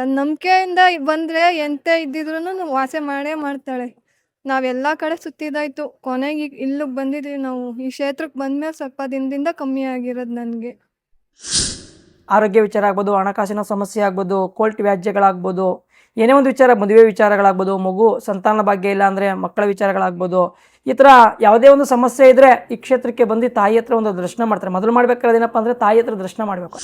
ಅದ್ ನಂಬಿಕೆಯಿಂದ ಬಂದ್ರೆ ಎಂತ ಇದ್ದಿದ್ರು ವಾಸೆ ಮಾಡೇ ಮಾಡ್ತಾಳೆ. ನಾವೆಲ್ಲ ಕಡೆ ಸುತ್ತಿದಾಯ್ತು. ಕೊನೆಗೆ ಇಲ್ಲಿಗೆ ಬಂದಿದ್ವಿ ನಾವು. ಈ ಕ್ಷೇತ್ರಕ್ಕೆ ಬಂದ್ಮೇಲೆ ಸ್ವಲ್ಪ ದಿನದಿಂದ ಕಮ್ಮಿ ಆಗಿರೋದು ನನಗೆ. ಆರೋಗ್ಯ ವಿಚಾರ ಆಗ್ಬೋದು, ಹಣಕಾಸಿನ ಸಮಸ್ಯೆ ಆಗ್ಬೋದು, ಕೋಲ್ಟ್ ವ್ಯಾಜ್ಯಗಳಾಗ್ಬೋದು, ಏನೇ ಒಂದು ವಿಚಾರ, ಮದುವೆ ವಿಚಾರಗಳಾಗ್ಬೋದು, ಮಗು ಸಂತಾನ ಭಾಗ್ಯ ಇಲ್ಲ ಅಂದರೆ ಮಕ್ಕಳ ವಿಚಾರಗಳಾಗ್ಬೋದು, ಈ ಥರ ಯಾವುದೇ ಒಂದು ಸಮಸ್ಯೆ ಇದ್ದರೆ ಈ ಕ್ಷೇತ್ರಕ್ಕೆ ಬಂದು ತಾಯಿ ಹತ್ರ ಒಂದು ದರ್ಶನ ಮಾಡ್ತಾರೆ. ಮೊದಲು ಮಾಡ್ಬೇಕಾದ್ರೆ ಏನಪ್ಪ ಅಂದರೆ ತಾಯಿ ಹತ್ರ ದರ್ಶನ ಮಾಡಬೇಕು.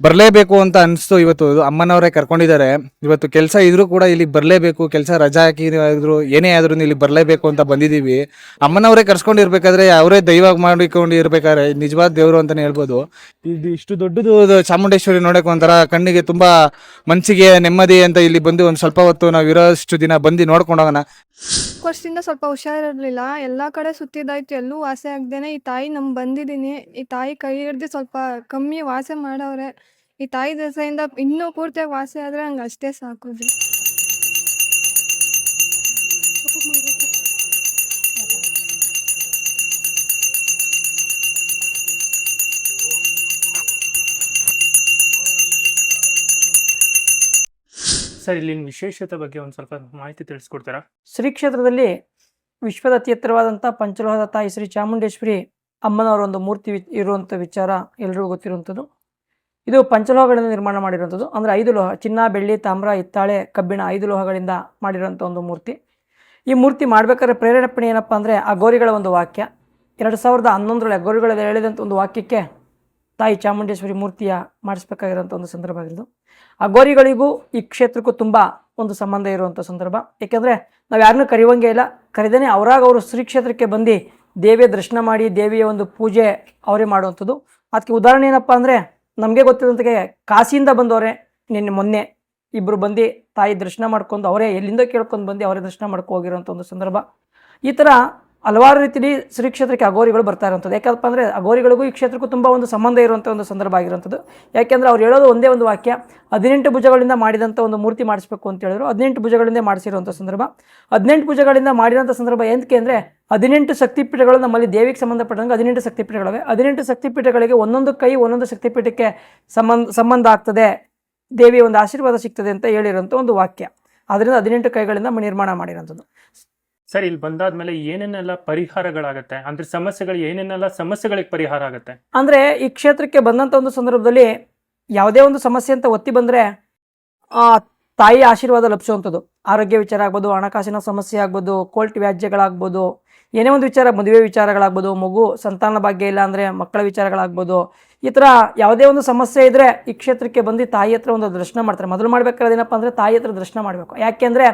ಬರಲೇಬೇಕು ಅಂತ ಅನಿಸ್ತು. ಇವತ್ತು ಅಮ್ಮನವರೇ ಕರ್ಕೊಂಡಿದ್ದಾರೆ. ಇವತ್ತು ಕೆಲಸ ಇದ್ರೂ ಕೂಡ ಇಲ್ಲಿ ಬರಲೇಬೇಕು. ಕೆಲಸ ರಜಾ ಹಾಕಿದ್ರು, ಏನೇ ಆದ್ರೂ ಇಲ್ಲಿ ಬರಲೇಬೇಕು ಅಂತ ಬಂದಿದ್ದೀವಿ. ಅಮ್ಮನವರೇ ಕರ್ಸ್ಕೊಂಡಿರ್ಬೇಕಾದ್ರೆ ಅವರೇ ದೈವ ಮಾಡಿಕೊಂಡು ಇರ್ಬೇಕಾದ್ರೆ ನಿಜವಾದ ದೇವರು ಅಂತಾನೆ ಹೇಳ್ಬೋದು. ಇದು ಇಷ್ಟು ದೊಡ್ಡದು ಚಾಮುಂಡೇಶ್ವರಿ ನೋಡಕ್ಕೆ ಒಂಥರ ಕಣ್ಣಿಗೆ ತುಂಬಾ ಮನಸ್ಸಿಗೆ ನೆಮ್ಮದಿ ಅಂತ ಇಲ್ಲಿ ಬಂದು ಒಂದು ಸ್ವಲ್ಪ ಹೊತ್ತು ನಾವು ಇರೋಷ್ಟು ದಿನ ಬಂದು ನೋಡ್ಕೊಂಡೋಗೋಣ. ವರ್ಷದಿಂದ ಸ್ವಲ್ಪ ಹುಷಾರಿರ್ಲಿಲ್ಲ. ಎಲ್ಲಾ ಕಡೆ ಸುತ್ತಿದ್ದಾಯ್ತು. ಎಲ್ಲೂ ವಾಸೆ ಆಗ್ದೇನೆ ಈ ತಾಯಿ ನಮ್ ಬಂದಿದ್ದೀನಿ. ಈ ತಾಯಿ ಕೈ ಹಿಡ್ದು ಸ್ವಲ್ಪ ಕಮ್ಮಿ ವಾಸೆ ಮಾಡವ್ರೆ. ಈ ತಾಯಿ ದಸೆಯಿಂದ ಇನ್ನೂ ಪೂರ್ತಿಯಾಗಿ ವಾಸಿ ಆದರೆ ಹಂಗೆ ಅಷ್ಟೇ ಸಾಕು. ಸರ್ ಇಲ್ಲಿನ ವಿಶೇಷತೆ ಬಗ್ಗೆ ಒಂದು ಸ್ವಲ್ಪ ಮಾಹಿತಿ ತಿಳಿಸ್ಕೊಡ್ತೀರಾ ಶ್ರೀ ಕ್ಷೇತ್ರದಲ್ಲಿ ವಿಶ್ವದ ಅತಿ ಎತ್ತರವಾದಂಥ ಪಂಚಲೋಹದ ತಾಯಿ ಶ್ರೀ ಚಾಮುಂಡೇಶ್ವರಿ ಅಮ್ಮನವರ ಒಂದು ಮೂರ್ತಿ ವಿ- ಇರುವಂಥ ವಿಚಾರ ಎಲ್ರಿಗೂ ಗೊತ್ತಿರುವಂಥದ್ದು ಇದು ಪಂಚಲೋಹಗಳಿಂದ ನಿರ್ಮಾಣ ಮಾಡಿರುವಂಥದ್ದು. ಅಂದರೆ ಐದು ಲೋಹ, ಚಿನ್ನ, ಬೆಳ್ಳಿ, ತಾಮ್ರ, ಹಿತ್ತಾಳೆ, ಕಬ್ಬಿಣ ಐದು ಲೋಹಗಳಿಂದ ಮಾಡಿರುವಂಥ ಒಂದು ಮೂರ್ತಿ. ಈ ಮೂರ್ತಿ ಮಾಡಬೇಕಾದ್ರೆ ಪ್ರೇರೇಪಣೆ ಏನಪ್ಪ ಅಂದರೆ ಆ ಗೋರಿಗಳ ಒಂದು ವಾಕ್ಯ. ಎರಡು ಸಾವಿರದ ಹನ್ನೊಂದರಲ್ಲಿ ಗೋರಿಗಳಲ್ಲಿ ಹೇಳಿದಂಥ ಒಂದು ವಾಕ್ಯಕ್ಕೆ ತಾಯಿ ಚಾಮುಂಡೇಶ್ವರಿ ಮೂರ್ತಿಯ ಮಾಡಿಸ್ಬೇಕಾಗಿರೋಂಥ ಒಂದು ಸಂದರ್ಭ ಆಗಿರೋದು. ಆ ಗೋರಿಗಳಿಗೂ ಈ ಕ್ಷೇತ್ರಕ್ಕೂ ತುಂಬ ಒಂದು ಸಂಬಂಧ ಇರುವಂಥ ಸಂದರ್ಭ. ಏಕೆಂದರೆ ನಾವು ಯಾರನ್ನೂ ಕರೆಯುವಂಗೆ ಇಲ್ಲ. ಕರೆದೇನೆ ಅವರಾಗ ಅವರು ಶ್ರೀ ಕ್ಷೇತ್ರಕ್ಕೆ ಬಂದು ದೇವಿಯ ದರ್ಶನ ಮಾಡಿ ದೇವಿಯ ಒಂದು ಪೂಜೆ ಅವರೇ ಮಾಡುವಂಥದ್ದು. ಅದಕ್ಕೆ ಉದಾಹರಣೆ ಏನಪ್ಪ ಅಂದರೆ ನಮಗೆ ಗೊತ್ತಿರೋಂಥಗೆ ಕಾಶಿಯಿಂದ ಬಂದವರೇ, ನಿನ್ನೆ ಮೊನ್ನೆ ಇಬ್ಬರು ಬಂದು ತಾಯಿ ದರ್ಶನ ಮಾಡ್ಕೊಂಡು ಅವರೇ ಎಲ್ಲಿಂದ ಕೇಳ್ಕೊಂಡು ಬಂದು ಅವರೇ ದರ್ಶನ ಮಾಡ್ಕೊ ಹೋಗಿರೋಂಥ ಒಂದು ಸಂದರ್ಭ. ಈ ಥರ ಹಲವಾರು ರೀತಿಯಲ್ಲಿ ಶ್ರೀ ಕ್ಷೇತ್ರಕ್ಕೆ ಅಗೋರಿಗಳು ಬರ್ತಾ ಇರುವಂಥದ್ದು. ಯಾಕಪ್ಪ ಅಂದರೆ ಅಗೋರಿಗಳಿಗೂ ಈ ಕ್ಷೇತ್ರಕ್ಕೂ ತುಂಬ ಒಂದು ಸಂಬಂಧ ಇರುವಂಥ ಒಂದು ಸಂದರ್ಭ ಆಗಿರುವಂಥದ್ದು. ಯಾಕೆಂದರೆ ಅವ್ರು ಹೇಳೋದು ಒಂದೇ ಒಂದು ವಾಕ್ಯ, ಹದಿನೆಂಟು ಭುಜಗಳಿಂದ ಮಾಡಿದಂಥ ಒಂದು ಮೂರ್ತಿ ಮಾಡಿಸ್ಬೇಕು ಅಂತ ಹೇಳಿದ್ರು. ಹದಿನೆಂಟು ಭುಜಗಳಿಂದ ಮಾಡಿಸಿರುವಂಥ ಸಂದರ್ಭ. ಹದಿನೆಂಟು ಭುಜಗಳಿಂದ ಮಾಡಿರೋಂಥ ಸಂದರ್ಭ ಏನಕ್ಕೆ ಅಂದರೆ ಹದಿನೆಂಟು ಶಕ್ತಿಪೀಠಗಳು ನಮ್ಮಲ್ಲಿ ದೇವಿಗೆ ಸಂಬಂಧಪಟ್ಟಂಗೆ ಹದಿನೆಂಟು ಶಕ್ತಿಪೀಠಗಳಿವೆ. ಹದಿನೆಂಟು ಶಕ್ತಿಪೀಠಗಳಿಗೆ ಒಂದೊಂದು ಕೈ, ಒಂದೊಂದು ಶಕ್ತಿಪೀಠಕ್ಕೆ ಸಂಬಂಧ ಸಂಬಂಧ ಆಗ್ತದೆ. ದೇವಿಯ ಒಂದು ಆಶೀರ್ವಾದ ಸಿಗ್ತದೆ ಅಂತ ಹೇಳಿರೋಂಥ ಒಂದು ವಾಕ್ಯ. ಆದ್ದರಿಂದ ಹದಿನೆಂಟು ಕೈಗಳಿಂದ ನಿರ್ಮಾಣ ಮಾಡಿರೋಂಥದ್ದು ಸರ್, ಇಲ್ಲಿ ಬಂದಾದ್ಮೇಲೆ ಏನೇನೆಲ್ಲ ಪರಿಹಾರಗಳಾಗತ್ತೆ? ಅಂದ್ರೆ ಸಮಸ್ಯೆಗಳು ಏನೇನೆಲ್ಲ ಸಮಸ್ಯೆಗಳಿಗೆ ಪರಿಹಾರ ಆಗುತ್ತೆ? ಅಂದ್ರೆ ಈ ಕ್ಷೇತ್ರಕ್ಕೆ ಬಂದಂತ ಒಂದು ಸಂದರ್ಭದಲ್ಲಿ ಯಾವುದೇ ಒಂದು ಸಮಸ್ಯೆ ಅಂತ ಒತ್ತಿ ಬಂದರೆ ತಾಯಿ ಆಶೀರ್ವಾದ ಲಭಿಸುವಂಥದ್ದು. ಆರೋಗ್ಯ ವಿಚಾರ ಆಗ್ಬೋದು, ಹಣಕಾಸಿನ ಸಮಸ್ಯೆ ಆಗ್ಬೋದು ಕೋರ್ಟ್ ವ್ಯಾಜ್ಯಗಳಾಗ್ಬೋದು, ಏನೇ ಒಂದು ವಿಚಾರ, ಮದುವೆ ವಿಚಾರಗಳಾಗ್ಬೋದು, ಮಗು ಸಂತಾನ ಭಾಗ್ಯ ಇಲ್ಲ ಅಂದರೆ ಮಕ್ಕಳ ವಿಚಾರಗಳಾಗ್ಬೋದು, ಈ ಥರ ಯಾವುದೇ ಒಂದು ಸಮಸ್ಯೆ ಇದ್ದರೆ ಈ ಕ್ಷೇತ್ರಕ್ಕೆ ಬಂದು ತಾಯಿ ಹತ್ರ ಒಂದು ದರ್ಶನ ಮಾಡ್ತಾರೆ. ಮೊದಲು ಮಾಡ್ಬೇಕಾದ್ರೆ ಏನಪ್ಪ ಅಂದರೆ ತಾಯಿ ಹತ್ರ ದರ್ಶನ ಮಾಡಬೇಕು. ಯಾಕೆಂದರೆ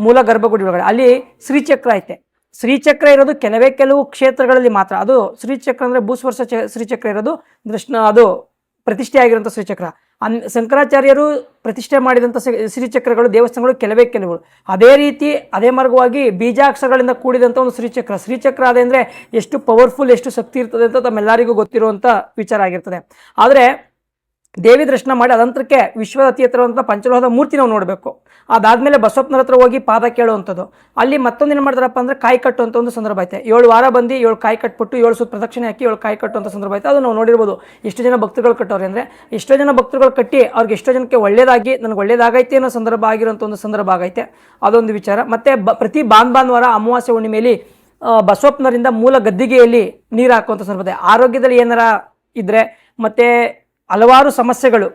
ಮೂಲ ಗರ್ಭಗುಡಿ ಒಳಗಡೆ. ಅಲ್ಲಿ ಶ್ರೀಚಕ್ರ ಐತೆ. ಶ್ರೀಚಕ್ರ ಇರೋದು ಕೆಲವೇ ಕೆಲವು ಕ್ಷೇತ್ರಗಳಲ್ಲಿ ಮಾತ್ರ. ಅದು ಶ್ರೀಚಕ್ರ ಅಂದರೆ ಭೂಸ್ವರ್ಷ ಶ್ರೀಚಕ್ರ ಇರೋದು ದೃಷ್ಣ ಅದು ಪ್ರತಿಷ್ಠೆ ಆಗಿರೋಂಥ ಶ್ರೀಚಕ್ರ. ಅನ್ ಶಂಕರಾಚಾರ್ಯರು ಪ್ರತಿಷ್ಠೆ ಮಾಡಿದಂಥ ಶ್ರೀ- ಶ್ರೀಚಕ್ರಗಳು, ದೇವಸ್ಥಾನಗಳು ಕೆಲವೇ ಕೆಲವುಗಳು ಅದೇ ರೀತಿ, ಅದೇ ಮಾರ್ಗವಾಗಿ ಬೀಜಾಕ್ಷರಗಳಿಂದ ಕೂಡಿದಂಥ ಒಂದು ಶ್ರೀಚಕ್ರ. ಶ್ರೀಚಕ್ರ ಅದೇ ಅಂದರೆ ಎಷ್ಟು ಪವರ್ಫುಲ್ ಎಷ್ಟು ಶಕ್ತಿ ಇರ್ತದೆ ಅಂತ ತಮ್ಮೆಲ್ಲರಿಗೂ ಗೊತ್ತಿರುವಂಥ ವಿಚಾರ ಆಗಿರ್ತದೆ. ಆದರೆ ದೇವಿ ದರ್ಶನ ಮಾಡಿ ಅದಂತರಕ್ಕೆ ವಿಶ್ವದ ಅತಿ ಎತ್ತರವಂಥ ಪಂಚಲೋಹದ ಮೂರ್ತಿ ನಾವು ನೋಡಬೇಕು. ಅದಾದಮೇಲೆ ಬಸವಪ್ಪನವ್ರ ಹತ್ರ ಹೋಗಿ ಪಾದ ಕೇಳುವಂಥದ್ದು. ಅಲ್ಲಿ ಮತ್ತೊಂದು ಏನು ಮಾಡ್ತಾರಪ್ಪ ಅಂದರೆ ಕಾಯಿ ಕಟ್ಟುವಂಥ ಒಂದು ಸಂದರ್ಭ ಐತೆ. ಏಳು ವಾರ ಬಂದು ಏಳು ಕಾಯಿ ಕಟ್ಬಿಟ್ಟು ಏಳು ಸುತ್ತ ಪ್ರದಕ್ಷಿಣೆ ಹಾಕಿ ಏಳು ಕಾಯಿ ಕಟ್ಟುವಂಥ ಸಂದರ್ಭ ಐತೆ. ಅದು ನಾವು ನೋಡಿರ್ಬೋದು. ಎಷ್ಟು ಜನ ಭಕ್ತರುಗಳು ಕಟ್ಟೋರು ಅಂದರೆ ಎಷ್ಟೋ ಜನ ಭಕ್ತರುಗಳು ಕಟ್ಟಿ ಅವ್ರಿಗೆ ಎಷ್ಟೋ ಜನಕ್ಕೆ ಒಳ್ಳೇದಾಗಿ ನನಗೆ ಒಳ್ಳೇದಾಗೈತೆ ಅನ್ನೋ ಸಂದರ್ಭ ಆಗಿರುವಂಥ ಒಂದು ಸಂದರ್ಭ ಆಗೈತೆ. ಅದೊಂದು ವಿಚಾರ. ಮತ್ತು ಬ, ಪ್ರತಿ ಬಾನ್ ಭಾನುವಾರ ಅಮಾವಾಸ್ಯೆ ಹುಣ್ಣಿಮೆಯಲ್ಲಿ ಬಸವಪ್ಪನರಿಂದ ಮೂಲ ಗದ್ದಿಗೆಯಲ್ಲಿ ನೀರು ಹಾಕುವಂಥ ಸಂದರ್ಭ ಆರೋಗ್ಯದಲ್ಲಿ ಏನಾರ ಇದ್ದರೆ ಮತ್ತು ಹಲವಾರು ಸಮಸ್ಯೆಗಳು.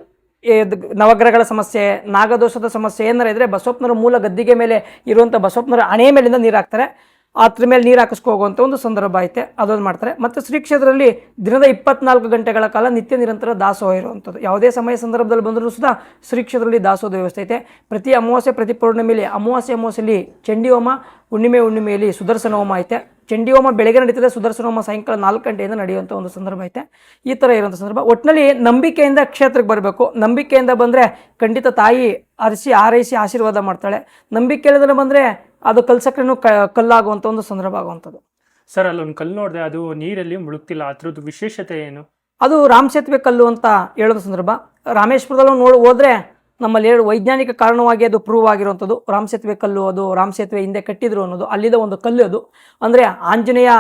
ನವಗ್ರಹಗಳ ಸಮಸ್ಯೆ, ನಾಗದೋಷದ ಸಮಸ್ಯೆ ಏನಾರ ಇದ್ದರೆ ಬಸವಪ್ಪನವರ ಮೂಲ ಗದ್ದಿಗೆ ಮೇಲೆ ಇರುವಂಥ ಬಸವಪ್ಪನವರ ಹಣೆ ಮೇಲಿಂದ ನೀರು ಹಾಕ್ತಾರೆ ಅದ್ರ ಮೇಲೆ ನೀರು ಹಾಕಿಸ್ಕೋಗುವಂಥ ಒಂದು ಸಂದರ್ಭ ಐತೆ. ಅದೊಂದು ಮಾಡ್ತಾರೆ. ಮತ್ತು ಶ್ರೀ ಕ್ಷೇತ್ರದಲ್ಲಿ ದಿನದ ಇಪ್ಪತ್ನಾಲ್ಕು ಗಂಟೆಗಳ ಕಾಲ ನಿತ್ಯ ನಿರಂತರ ದಾಸೋಹ ಇರುವಂಥದ್ದು. ಯಾವುದೇ ಸಮಯ ಸಂದರ್ಭದಲ್ಲಿ ಬಂದರೂ ಸುದ ಶ್ರೀ ಕ್ಷೇತ್ರದಲ್ಲಿ ದಾಸೋಹದ ವ್ಯವಸ್ಥೆ ಐತೆ. ಪ್ರತಿ ಅಮಾವಾಸ್ಯೆ, ಪ್ರತಿ ಪೌರ್ಣಿಮೆಯಲ್ಲಿ ಅಮಾವಾಸ್ಯೆ ಅಮಾವಾಸ್ಯಲ್ಲಿ ಚಂಡಿ ಹೋಮ, ಹುಣ್ಣಿಮೆ ಹುಣ್ಣಿಮೆಯಲ್ಲಿ ಸುದರ್ಶನ ಹೋಮ ಐತೆ. ಚಂಡಿ ಹೋಮ ಬೆಳಗ್ಗೆ ನಡೀತದೆ, ಸುದರ್ಶನ ಹೋಮ ಸಾಯಂಕಾಲ ನಾಲ್ಕು ಗಂಟೆಯಿಂದ ನಡೆಯುವಂಥ ಒಂದು ಸಂದರ್ಭ ಐತೆ. ಈ ಥರ ಇರುವಂಥ ಸಂದರ್ಭ. ಒಟ್ಟಿನಲ್ಲಿ ನಂಬಿಕೆಯಿಂದ ಕ್ಷೇತ್ರಕ್ಕೆ ಬರಬೇಕು. ನಂಬಿಕೆಯಿಂದ ಬಂದರೆ ಖಂಡಿತ ತಾಯಿ ಅರಸಿ ಆರೈಸಿ ಆಶೀರ್ವಾದ ಮಾಡ್ತಾಳೆ. ನಂಬಿಕೆ ಇಲ್ಲದ್ರೆ ಬಂದರೆ ಅದು ಕಲ್ಸಕ್ರೇನು ಕ ಕಲ್ಲಾಗುವಂಥ ಒಂದು ಸಂದರ್ಭ ಆಗುವಂಥದ್ದು. ಸರ್ ಅಲ್ಲೊಂದು ಕಲ್ಲು ನೋಡಿದೆ ಅದು ನೀರಲ್ಲಿ ಮುಳುಗ್ತಿಲ್ಲ ಅದ್ರದ್ದು ವಿಶೇಷತೆ ಏನು? ಅದು ರಾಮ ಸೇತುವೆ ಕಲ್ಲು ಅಂತ ಹೇಳೋದು ಸಂದರ್ಭ. ರಾಮೇಶ್ವರದಲ್ಲೂ ನೋಡಿ ಹೋದ್ರೆ ನಮ್ಮಲ್ಲಿ ಹೇಳಿ ವೈಜ್ಞಾನಿಕ ಕಾರಣವಾಗಿ ಅದು ಪ್ರೂವ್ ಆಗಿರುವಂಥದ್ದು. ರಾಮ್ ಸೇತುವೆ ಕಲ್ಲು ಅದು ರಾಮ ಸೇತುವೆ ಹಿಂದೆ ಕಟ್ಟಿದ್ರು ಅನ್ನೋದು ಅಲ್ಲಿದ ಒಂದು ಕಲ್ಲು ಅದು. ಅಂದರೆ ಆಂಜನೇಯ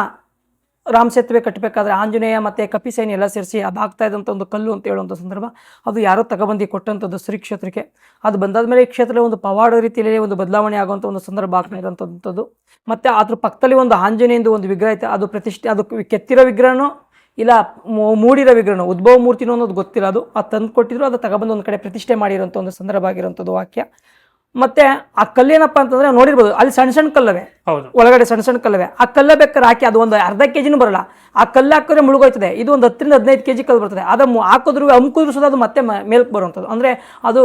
ರಾಮ ಸೇತುವೆ ಕಟ್ಟಬೇಕಾದ್ರೆ ಆಂಜನೇಯ ಮತ್ತು ಕಪಿಸೇನೆ ಎಲ್ಲ ಸೇರಿಸಿ ಅದು ಆಗ್ತಾ ಇದ್ದಂಥ ಒಂದು ಕಲ್ಲು ಅಂತ ಹೇಳುವಂಥ ಸಂದರ್ಭ, ಅದು ಯಾರೋ ತಗೊಬಂದು ಕೊಟ್ಟಂಥದ್ದು ಶ್ರೀ ಕ್ಷೇತ್ರಕ್ಕೆ. ಅದು ಬಂದಾದ ಮೇಲೆ ಈ ಕ್ಷೇತ್ರದಲ್ಲಿ ಒಂದು ಪವಾಡ ರೀತಿಯಲ್ಲಿ ಒಂದು ಬದಲಾವಣೆ ಆಗುವಂಥ ಒಂದು ಸಂದರ್ಭ ಆಗ್ತಾ ಇರೋಂಥದ್ದು ಮತ್ತು ಅದ್ರ ಪಕ್ಕದಲ್ಲಿ ಒಂದು ಆಂಜನೇಯಂದು ಒಂದು ವಿಗ್ರಹ ಐತೆ, ಅದು ಪ್ರತಿಷ್ಠೆ, ಅದು ಕೆತ್ತಿರೋ ವಿಗ್ರಹನೋ ಇಲ್ಲ ಮೂಡಿರೋ ವಿಗ್ರಹನೋ, ಉದ್ಭವ ಮೂರ್ತಿನೋ ಅನ್ನೋದು ಗೊತ್ತಿಲ್ಲ ಅದು. ಅದು ತಂದು ಕೊಟ್ಟಿದ್ರು ಅದು ತಗೊಬಂದು ಒಂದು ಕಡೆ ಪ್ರತಿಷ್ಠೆ ಮಾಡಿರೋಂಥ ಒಂದು ಸಂದರ್ಭ ಆಗಿರೋಂಥದ್ದು ವಾಕ್ಯ. ಮತ್ತು ಆ ಕಲ್ಲೇನಪ್ಪ ಅಂತಂದ್ರೆ ನೋಡಿರ್ಬೋದು ಅಲ್ಲಿ ಸಣ್ಣ ಸಣ್ಣ ಕಲ್ಲವೆ. ಹೌದು. ಒಳಗಡೆ ಸಣ್ಣ ಸಣ್ಣ ಕಲ್ಲವೆ. ಆ ಕಲ್ಲ ಬೇಕಾದ್ರೆ ಹಾಕಿ ಅದು ಒಂದು ಅರ್ಧ ಕೆಜಿನೂ ಬರಲ್ಲ. ಆ ಕಲ್ಲು ಹಾಕಿದ್ರೆ ಮುಳುಗೋಯ್ತದೆ. ಇದು ಒಂದು ಹತ್ತರಿಂದ ಹದಿನೈದು ಕೆಜಿ ಕಲ್ಲು ಬರ್ತದೆ. ಅದು ಹಾಕಿದ್ರು ಅಮ್ಕಿದ್ರು ಸುದ ಅದು ಮತ್ತೆ ಮೇಲ್ಕ್ ಮೇಲಕ್ಕೆ ಬರುವಂಥದ್ದು. ಅಂದರೆ ಅದು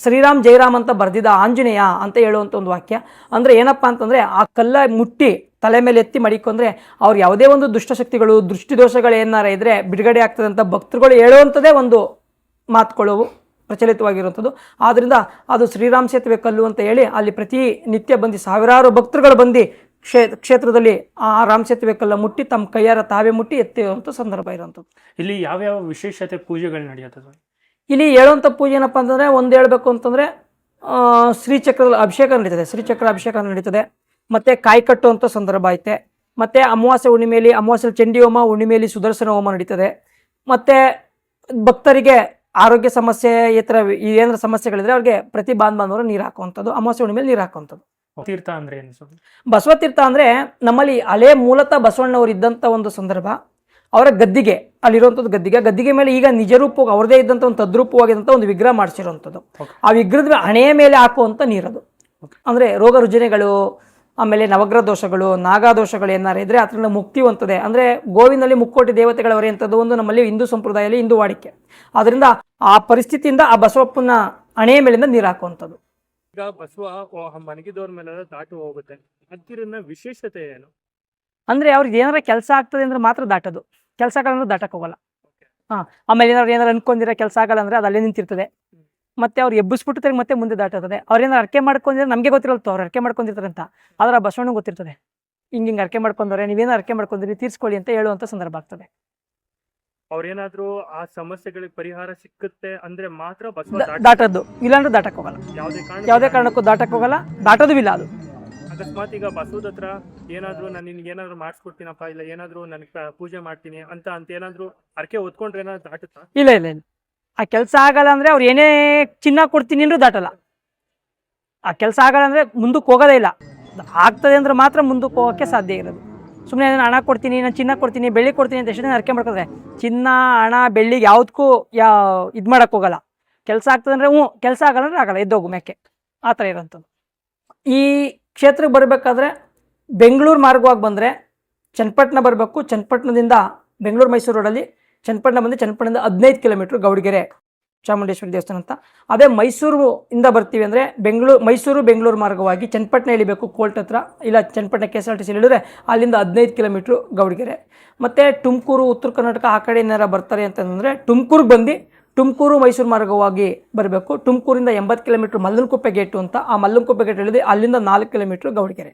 ಶ್ರೀರಾಮ್ ಜೈರಾಮ್ ಅಂತ ಬರೆದಿದ್ದ ಆಂಜನೇಯ ಅಂತ ಹೇಳುವಂಥ ಒಂದು ವಾಕ್ಯ. ಅಂದರೆ ಏನಪ್ಪ ಅಂತಂದರೆ ಆ ಕಲ್ಲ ಮುಟ್ಟಿ ತಲೆ ಮೇಲೆ ಎತ್ತಿ ಮಡಿಕೊಂಡ್ರೆ ಅವ್ರು ಯಾವುದೇ ಒಂದು ದುಷ್ಟಶಕ್ತಿಗಳು ದೃಷ್ಟಿದೋಷಗಳು ಏನಾರ ಇದ್ದರೆ ಬಿಡುಗಡೆ ಆಗ್ತದೆ ಅಂತ ಭಕ್ತರುಗಳು ಹೇಳುವಂಥದ್ದೇ ಒಂದು ಮಾತುಗಳು ಪ್ರಚಲಿತವಾಗಿರುವಂಥದ್ದು. ಆದ್ದರಿಂದ ಅದು ಶ್ರೀರಾಮ ಸೇತುವೆ ಕಲ್ಲು ಅಂತ ಹೇಳಿ ಅಲ್ಲಿ ಪ್ರತಿ ನಿತ್ಯ ಬಂದು ಸಾವಿರಾರು ಭಕ್ತರುಗಳು ಬಂದು ಕ್ಷೇ ಕ್ಷೇತ್ರದಲ್ಲಿ ಆ ರಾಮ ಸೇತುವೆ ಕಲ್ಲ ಮುಟ್ಟಿ ತಮ್ಮ ಕೈಯಾರ ತಾವೇ ಮುಟ್ಟಿ ಎತ್ತಿರುವಂಥ ಸಂದರ್ಭ ಇರುವಂಥದ್ದು. ಇಲ್ಲಿ ಯಾವ್ಯಾವ ವಿಶೇಷತೆ ಪೂಜೆಗಳು ನಡೆಯುತ್ತದೆ ಇಲ್ಲಿ ಹೇಳುವಂಥ ಪೂಜೆ ಏನಪ್ಪ ಅಂತಂದರೆ ಒಂದು ಹೇಳಬೇಕು ಅಂತಂದರೆ ಶ್ರೀಚಕ್ರದಲ್ಲಿ ಅಭಿಷೇಕ ನಡೀತದೆ. ಶ್ರೀಚಕ್ರ ಅಭಿಷೇಕ ನಡೀತದೆ. ಮತ್ತು ಕಾಯಿ ಕಟ್ಟುವಂಥ ಸಂದರ್ಭ ಐತೆ. ಮತ್ತು ಅಮಾವಾಸ್ಯ ಹುಣ್ಣಿಮೆಯಲ್ಲಿ ಅಮಾವಾಸ್ಯೆ ಚಂಡಿ ಹೋಮ ಹುಣ್ಣಿಮೆಯಲ್ಲಿ ಸುದರ್ಶನ ಹೋಮ ನಡೀತದೆ. ಮತ್ತು ಭಕ್ತರಿಗೆ ಆರೋಗ್ಯ ಸಮಸ್ಯೆ ಈ ಥರ ಏನಾರ ಸಮಸ್ಯೆಗಳಿದ್ರೆ ಅವ್ರಿಗೆ ಪ್ರತಿ ಬಾಂಧ ಬಾಂಧವರು ನೀರು ಹಾಕುವಂಥದ್ದು ಅಮಾವಾಸ್ಯ ಹುಣ್ಣಿಮೆ ನೀರು ಹಾಕುವಂಥದ್ದು. ತೀರ್ಥ ಅಂದ್ರೆ ಬಸವ ಸ್ವಾಮಿ ಬಸವತೀರ್ಥ ಅಂದರೆ ನಮ್ಮಲ್ಲಿ ಅಲೆ ಮೂಲತಃ ಬಸವಣ್ಣವರು ಇದ್ದಂಥ ಒಂದು ಸಂದರ್ಭ. ಅವರ ಗದ್ದಿಗೆ ಅಲ್ಲಿರುವಂಥದ್ದು ಗದ್ದಿಗೆ ಗದ್ದಿಗೆ ಮೇಲೆ ಈಗ ನಿಜರೂಪ ರೂಪವಾಗಿ ಅವ್ರದೇ ಇದ್ದಂಥ ಒಂದು ತದ್ರೂಪವಾಗಿದ್ದಂಥ ಒಂದು ವಿಗ್ರಹ ಮಾಡಿಸಿರುವಂಥದ್ದು. ಆ ವಿಗ್ರಹದ ಹಣೆಯ ಮೇಲೆ ಹಾಕುವಂಥ ನೀರದು. ಅಂದರೆ ರೋಗ ರುಜಿನಗಳು ಆಮೇಲೆ ನವಗ್ರಹ ದೋಷಗಳು ನಾಗಾದೋಷಗಳು ಏನಾರು ಇದ್ರೆ ಅದರಿಂದ ಮುಕ್ತಿ ಹೊಂತದೆ ಅಂದರೆ ಗೋವಿನಲ್ಲಿ ಮುಕ್ಕೋಟಿ ದೇವತೆಗಳವರೇ ಅಂತದ್ದು ಒಂದು ನಮ್ಮಲ್ಲಿ ಹಿಂದೂ ಸಂಪ್ರದಾಯದಲ್ಲಿ ಹಿಂದೂ ವಾಡಿಕೆ. ಅದರಿಂದ ಆ ಪರಿಸ್ಥಿತಿಯಿಂದ ಆ ಬಸವಪ್ಪನ ಹಣೆಯ ಮೇಲಿಂದ ನೀರು ಹಾಕುವಂಥದ್ದು. ಈಗ ಬಸವ ಮನಗಿದವ್ರ ಮೇಲೆಲ್ಲ ದಾಟು ಹೋಗುತ್ತೆ. ಹತ್ತಿರನ ವಿಶೇಷತೆ ಏನು? ಅಂದರೆ ಅವ್ರಿಗೆ ಏನಾರ ಕೆಲಸ ಆಗ್ತದೆ ಅಂದ್ರೆ ಮಾತ್ರ ದಾಟೋದು. ಕೆಲಸ ಆಗಲ್ಲ ದಾಟಕ್ಕೆ ಹೋಗಲ್ಲ. ಹಾಂ ಆಮೇಲೆ ಏನಾರು ಏನಾರು ಅನ್ಕೊಂಡಿರೋ ಕೆಲಸ ಆಗಲ್ಲ ಅಂದರೆ ಅದು ಅಲ್ಲೇ ನಿಂತಿರ್ತದೆ. ಮತ್ತೆ ಅವ್ರು ಎಬ್ಬಿಸ್ಬಿಟ್ಟು ತಿರ್ಗಿ ಮತ್ತೆ ಮುಂದೆ ದಾಟುತ್ತದೆ. ಅವ್ರೇನಾರು ಅರ್ಕೆ ಮಾಡ್ಕೊಂಡಿದ್ರೆ ನಮಗೆ ಗೊತ್ತಿರಲ್ಲ ಅವ್ರು ಅರ್ಕೆ ಮಾಡ್ಕೊಂಡಿರ್ತಾರೆ ಅಂತ. ಆದ್ರೆ ಆ ಬಸವಣ್ಣ ಗೊತ್ತಿರ್ತದೆ. ಹಿಂಗೆ ಹಿಂಗೆ ಅರ್ಕೆ ಮಾಡ್ಕೊಂಡವ್ರೆ ನೀವೇನೋ ಅರ್ಕೆ ಮಾಡ್ಕೊಂಡಿರಿ ತೀರ್ಸ್ಕೊಳ್ಳಿ ಅಂತ ಹೇಳುವಂಥ ಸಂದರ್ಭ ಆಗ್ತದೆ. ಅವ್ರೇನಾದ್ರೂ ಆ ಸಮಸ್ಯೆಗಳಿಗೆ ಪರಿಹಾರ ಸಿಕ್ಕುತ್ತೆ ಅಂದ್ರೆ ಮಾತ್ರ ದಾಟದ್ದು ಇಲ್ಲಾಂದ್ರೆ ದಾಟಕ್ ಹೋಗಲ್ಲ. ಯಾವುದೇ ಕಾರಣಕ್ಕೂ ದಾಟಕ್ ಹೋಗಲ್ಲ. ದಾಟೋದು ಇಲ್ಲ ಅದು. ಅಕಸ್ಮಾತ್ ಈಗ ಬಸವದ ಹತ್ರ ಏನಾದ್ರು ನಾನು ನಿನ್ಗೆ ಏನಾದ್ರು ಮಾಡಿಸ್ಕೊಡ್ತೀನಪ್ಪ ಇಲ್ಲ ಏನಾದ್ರು ನನ್ಗೆ ಪೂಜೆ ಮಾಡ್ತೀನಿ ಅಂತ ಅಂತ ಏನಾದ್ರು ಅರ್ಕೆ ಓದ್ಕೊಂಡ್ರೆ ಏನಾದ್ರು ದಾಟುತ್ತಾ? ಇಲ್ಲ ಇಲ್ಲ ಇಲ್ಲ. ಆ ಕೆಲಸ ಆಗಲ್ಲ ಅಂದರೆ ಅವ್ರು ಏನೇ ಚಿನ್ನ ಕೊಡ್ತೀನಿ ಅಂದ್ರೂ ದಾಟಲ್ಲ. ಆ ಕೆಲಸ ಆಗಲ್ಲ ಅಂದರೆ ಮುಂದಕ್ಕೆ ಹೋಗೋದೇ ಇಲ್ಲ. ಆಗ್ತದೆ ಅಂದ್ರೆ ಮಾತ್ರ ಮುಂದಕ್ಕೆ ಹೋಗೋಕ್ಕೆ ಸಾಧ್ಯ ಇರೋದು. ಸುಮ್ಮನೆ ನಾನು ಹಣ ಕೊಡ್ತೀನಿ, ನಾನು ಚಿನ್ನ ಕೊಡ್ತೀನಿ, ಬೆಳ್ಳಿ ಕೊಡ್ತೀನಿ ಅಂತ ಎಷ್ಟು ಜನ ಅರ್ಕೆ ಚಿನ್ನ, ಹಣ ಬೆಳ್ಳಿಗೆ ಯಾವುದಕ್ಕೂ ಯಾ ಇದು ಮಾಡೋಕ್ಕೆ ಹೋಗಲ್ಲ. ಕೆಲಸ ಆಗ್ತದೆ ಅಂದರೆ ಹ್ಞೂ, ಕೆಲಸ ಆಗಲ್ಲ ಅಂದ್ರೆ ಆಗಲ್ಲ, ಎದ್ದೋಗು ಮೇಕೆ. ಆ ಥರ ಇರೋಂಥದ್ದು. ಈ ಕ್ಷೇತ್ರಕ್ಕೆ ಬರಬೇಕಾದ್ರೆ ಬೆಂಗಳೂರು ಮಾರ್ಗವಾಗಿ ಬಂದರೆ ಚನ್ನಪಟ್ಟಣ ಬರಬೇಕು. ಚನ್ನಪಟ್ಟಣದಿಂದ ಬೆಂಗಳೂರು ಮೈಸೂರು ರೋಡಲ್ಲಿ ಚನ್ನಪಟ್ಟಣ ಬಂದರೆ ಚನ್ನಪಟ್ಟಣದಿಂದ ಹದಿನೈದು ಕಿಲೋಮೀಟ್ರ್ ಗೌಡಗೆರೆ, ಚಾಮುಂಡೇಶ್ವರಿ ದೇವಸ್ಥಾನ ಅಂತ. ಅದೇ ಮೈಸೂರು ಇಂದ ಬರ್ತೀವಿ ಅಂದರೆ ಬೆಂಗಳೂರು, ಮೈಸೂರು, ಬೆಂಗಳೂರು ಮಾರ್ಗವಾಗಿ ಚನ್ನಪಟ್ಟಣ ಇಳಿಬೇಕು ಕೋಲ್ಟ್ ಹತ್ರ. ಇಲ್ಲ Channapatna K S R T C ಇಳಿದ್ರೆ ಅಲ್ಲಿಂದ ಹದಿನೈದು ಕಿಲೋಮೀಟ್ರು ಗೌಡಗೆರೆ. ಮತ್ತು ತುಮಕೂರು, ಉತ್ತರ ಕರ್ನಾಟಕ ಆ ಕಡೆ ಏನಾರ ಬರ್ತಾರೆ ಅಂತಂದರೆ ತುಮಕೂರಿಗೆ ಬಂದು ತುಮಕೂರು, ಮೈಸೂರು ಮಾರ್ಗವಾಗಿ ಬರಬೇಕು. ತುಮಕೂರಿಂದ ಎಂಬತ್ತು ಕಿಲೋಮೀಟ್ರ್ ಮಲ್ಲನಕುಪ್ಪೆ ಗೇಟು ಅಂತ ಆ ಮಲ್ಲನಕುಪ್ಪೆ ಗೇಟ್ ಇಳಿದು ಅಲ್ಲಿಂದ ನಾಲ್ಕು ಕಿಲೋಮೀಟ್ರ್ ಗೌಡಿಗೆರೆ.